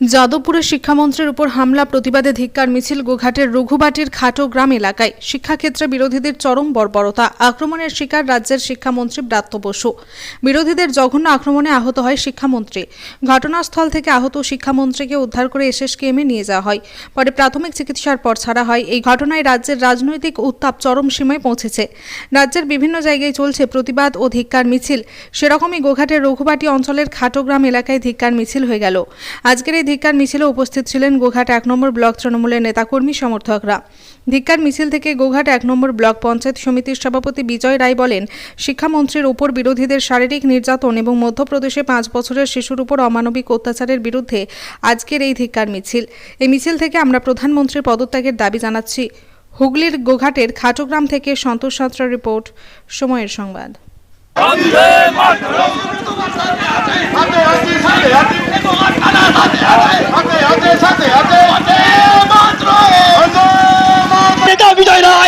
যাদবপুরের শিক্ষামন্ত্রীর উপর হামলা, প্রতিবাদে ধিক্কার, মিছিল, গোঘাটের রঘুবাটির খাটো গ্রাম এলাকায় শিক্ষাক্ষেত্রে বিরোধীদের চরম বর্বরতা, আক্রমণের শিকার রাজ্যের শিক্ষামন্ত্রী ব্রাত্য বসু। বিরোধীদের জঘন্য আক্রমণে আহত হয় শিক্ষামন্ত্রী। ঘটনাস্থল থেকে আহত শিক্ষামন্ত্রীকে উদ্ধার করে এসএসকেএমে নিয়ে যাওয়া হয়। পরে প্রাথমিক চিকিৎসার পর ছাড়া হয়। এই ঘটনায় রাজ্যের রাজনৈতিক উত্তাপ চরম সীমায় পৌঁছেছে। রাজ্যের বিভিন্ন জায়গায় চলছে প্রতিবাদ ও ধিক্কার মিছিল। সেরকমই গোঘাটের রঘুবাটি অঞ্চলের খাটো গ্রাম এলাকায় ধিক্কার মিছিল হয়ে গেল। আজকের এই ধিক্কার মিছিলে উপস্থিত ছিলেন গোঘাট এক নম্বর ব্লক তৃণমূলের নেতাকর্মী সমর্থকরা। ধিক্কার মিছিল থেকে গোঘাট এক নম্বর ব্লক পঞ্চায়েত সমিতির সভাপতি বিজয় রায় বলেন, শিক্ষামন্ত্রীর উপর বিরোধীদের শারীরিক নির্যাতন এবং মধ্যপ্রদেশে পাঁচ বছরের শিশুর উপর অমানবিক অত্যাচারের বিরুদ্ধে আজকের এই ধিক্কার মিছিল। এই মিছিল থেকে আমরা প্রধানমন্ত্রীর পদত্যাগের দাবি জানাচ্ছি। হুগলির গোঘাটের খাটোগ্রাম থেকে সন্তোষ সাঁতরা রিপোর্ট, সময়ের সংবাদ নেতা বিজয় রায় জিন্দাবাদ আমার নেতা তোমার নেতা বিজয় রায় জিন্দাবাদ বিজয় দার নেতৃত্বে মহামিছিল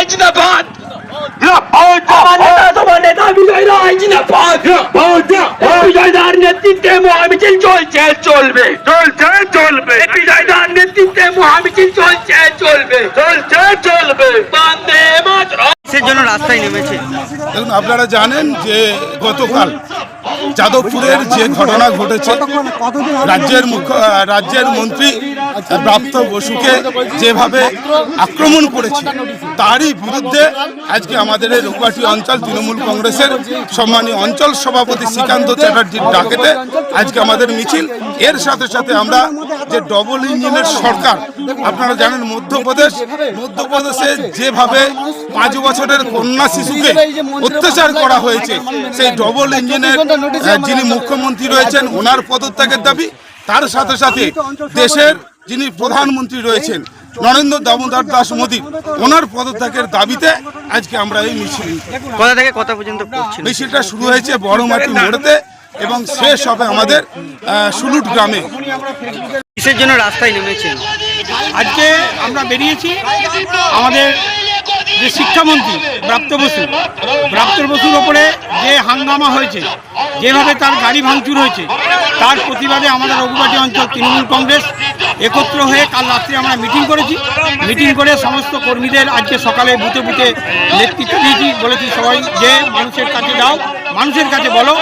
চলছে চলবে চলছে চলবে বিজয় দার নেতৃত্বে মহামিছিল চলছে চলবে চলছে চলবে বন্দে মাতরম কিসের জন্য রাস্তায় নেমেছে। আপনারা জানেন যে গতকাল যাদবপুরের যে ঘটনা ঘটেছে রাজ্যের মুখ্য রাজ্যের মন্ত্রী প্রাপ্ত বসুকে যেভাবে আক্রমণ করেছে তারই বিরুদ্ধে আজকে আমাদের এই রঘুবাটি অঞ্চল তৃণমূল কংগ্রেসের সম্মানীয় অঞ্চল সভাপতি শ্রীকান্ত চ্যাটার্জির ডাকেতে আজকে আমাদের মিছিল। এর সাথে সাথে আমরা যে ডবল ইঞ্জিনের সরকার আপনারা জানেন মধ্যপ্রদেশ মধ্যপ্রদেশে যেভাবে পাঁচ বছরের কন্যা শিশুকে অত্যাচার করা হয়েছে সেই ডবল ইঞ্জিনের যিনি মুখ্যমন্ত্রী রয়েছেন ওনার পদত্যাগের দাবি তার সাথে সাথে দেশের যিনি প্রধানমন্ত্রী রয়েছেন নরেন্দ্র দামোদর দাস মোদী ওনার পদত্যাগের দাবিতে আজকে আমরা এই মিছিল কোথা থেকে কোথা পর্যন্ত মিছিলটা শুরু হয়েছে বড়মাটি মোড়েতে এবং শেষ হবে আমাদের সুলুট গ্রামে। কিসের জন্য রাস্তায় নেমেছেন আজকে আমরা বেরিয়েছি আমাদের যে শিক্ষামন্ত্রী প্রাপ্ত বসু। প্রাপ্ত বসুর ওপরে যে হাঙ্গামা হয়েছে, যেভাবে তার গাড়ি ভাঙচুর হয়েছে, তার প্রতিবাদে আমাদের রঘুবাটি অঞ্চল তৃণমূল কংগ্রেস একত্র হয়ে কাল রাত্রে আমরা মিটিং করেছি। মিটিং করে সমস্ত কর্মীদের আজকে সকালে বুথে বুথে নেতৃত্ব দিয়েছি, বলেছি সবাই যে মানুষের কাছে যাও, মানুষের কাছে বলো,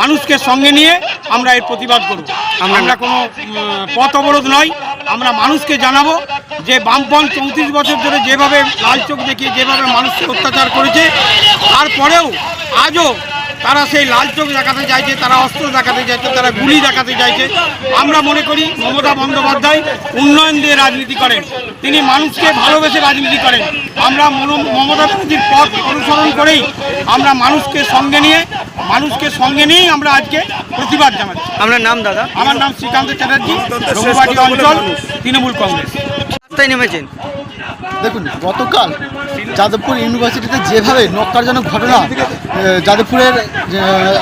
মানুষকে সঙ্গে নিয়ে আমরা এর প্রতিবাদ করব। আমরা কোনো পথ অবরোধ নয়। আমরা মানুষকে জানাব যে বামপন চৌত্রিশ বছর ধরে যেভাবে লাল চোখ দেখিয়ে যেভাবে মানুষকে অত্যাচার করেছে, তারপরেও আজও তারা সেই লাল চোখ দেখাতে চাইছে, তারা অস্ত্র দেখাতে চাইছে, তারা গুলি দেখাতে চাইছে। আমরা মনে করি মমতা বন্দ্যোপাধ্যায় উন্নয়ন দিয়ে রাজনীতি করেন। তিনি মানুষকে ভালোবেসে রাজনীতি করেন। আমরা মমতা ব্যানার্জির পথ অনুসরণ করেই আমরা মানুষকে সঙ্গে নিয়ে মানুষকে সঙ্গে নিয়েই আমরা আজকে প্রতিবাদ জানাচ্ছি। আপনার নাম দাদা? আমার নাম শ্রীকান্ত চ্যাটার্জি রঘুবাটি অঞ্চল তৃণমূল কংগ্রেস। রাস্তায় নেমেছেন? দেখুন গতকাল যাদবপুর ইউনিভার্সিটিতে যেভাবে নক্কারজনক ঘটনা যাদবপুরের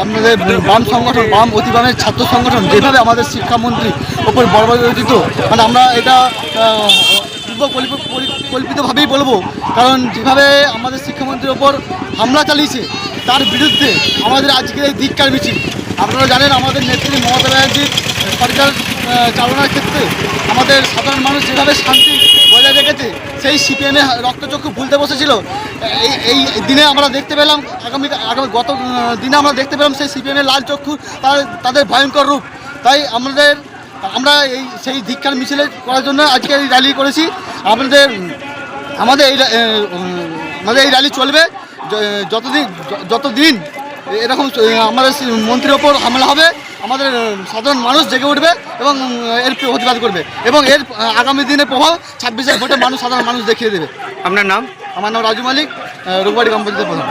আমাদের বাম সংগঠন বাম অতিবামের ছাত্র সংগঠন যেভাবে আমাদের শিক্ষামন্ত্রী ওপর বর্বরিত মানে আমরা এটা আহ, পূর্ব কল্প- পরি- কল্পিতভাবেই বলব। কারণ যেভাবে আমাদের শিক্ষামন্ত্রীর ওপর হামলা চালিয়েছে তার বিরুদ্ধে আমাদের আজকের এই ধিক্কার মিছিল। আপনারা জানেন আমাদের নেত্রী মমতা ব্যানার্জির সরকার চালনার ক্ষেত্রে আমাদের সাধারণ মানুষ যেভাবে শান্তি বজায় রেখেছে সেই সিপিএমে রক্তচক্ষু ভুলতে বসেছিল। এই এই দিনে আমরা দেখতে পেলাম আগামী আগামী গত দিনে আমরা দেখতে পেলাম সেই সিপিএমের লাল চক্ষু তাদের ভয়ঙ্কর রূপ। তাই আমাদের আমরা এই সেই ধিক্ষার মিছিলে করার জন্য আজকে এই র্যালি করেছি। আপনাদের আমাদের এই আমাদের এই র্যালি চলবে। যতদিন যতদিন এরকম আমাদের মন্ত্রীর ওপর হামলা হবে আমাদের সাধারণ মানুষ জেগে উঠবে এবং এর প্রতিবাদ করবে এবং এর আগামী দিনের প্রভাব ছাব্বিশের ভোটে মানুষ সাধারণ মানুষ দেখিয়ে দেবে। আপনার নাম? আমার নাম রাজু মালিক রোগবাড়ি কম্পানিতে প্রধান।